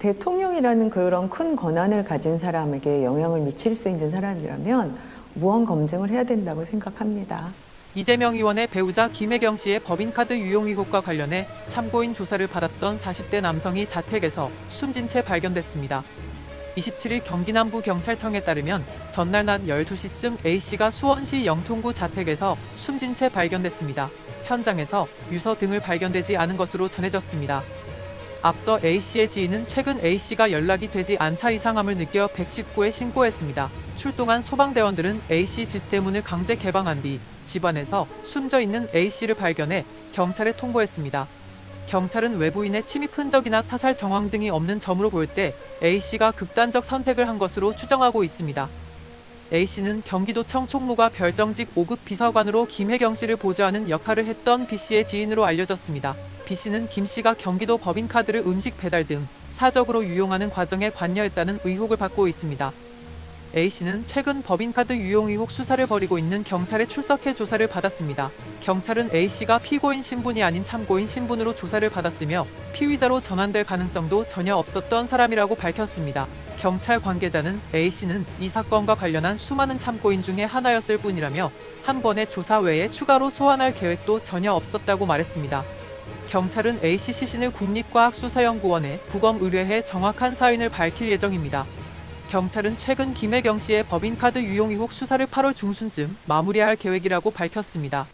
대통령이라는 그런 큰 권한을 가진 사람에게 영향을 미칠 수 있는 사람이라면 무언 검증을 해야 된다고 생각합니다. 이재명 의원의 배우자 김혜경 씨의 법인카드 유용 의혹과 관련해 참고인 조사를 받았던 40대 남성이 자택에서 숨진 채 발견됐습니다. 27일 경기 남부 경찰청에 따르면 전날 낮 12시쯤 A씨가 수원시 영통구 자택에서 숨진 채 발견됐습니다. 현장에서 유서 등을 발견되지 않은 것으로 전해졌습니다. 앞서 A씨의 지인은 최근 A씨가 연락이 되지 않자 이상함을 느껴 119에 신고했습니다. 출동한 소방대원들은 A씨 집 대문을 강제 개방한 뒤 집안에서 숨져 있는 A씨를 발견해 경찰에 통보했습니다. 경찰은 외부인의 침입 흔적이나 타살 정황 등이 없는 점으로 볼 때 A씨가 극단적 선택을 한 것으로 추정하고 있습니다. A씨는 경기도청 총무과 별정직 5급 비서관으로 김혜경 씨를 보좌하는 역할을 했던 B씨의 지인으로 알려졌습니다. B씨는 김씨가 경기도 법인카드를 음식 배달 등 사적으로 유용하는 과정에 관여했다는 의혹을 받고 있습니다. A씨는 최근 법인카드 유용 의혹 수사를 벌이고 있는 경찰에 출석해 조사를 받았습니다. 경찰은 A씨가 피고인 신분이 아닌 참고인 신분으로 조사를 받았으며 피의자로 전환될 가능성도 전혀 없었던 사람이라고 밝혔습니다. 경찰 관계자는 A씨는 이 사건과 관련한 수많은 참고인 중에 하나였을 뿐이라며 한 번의 조사 외에 추가로 소환할 계획도 전혀 없었다고 말했습니다. 경찰은 A씨 시신을 국립과학수사연구원에 부검 의뢰해 정확한 사인을 밝힐 예정입니다. 경찰은 최근 김혜경 씨의 법인카드 유용 의혹 수사를 8월 중순쯤 마무리할 계획이라고 밝혔습니다.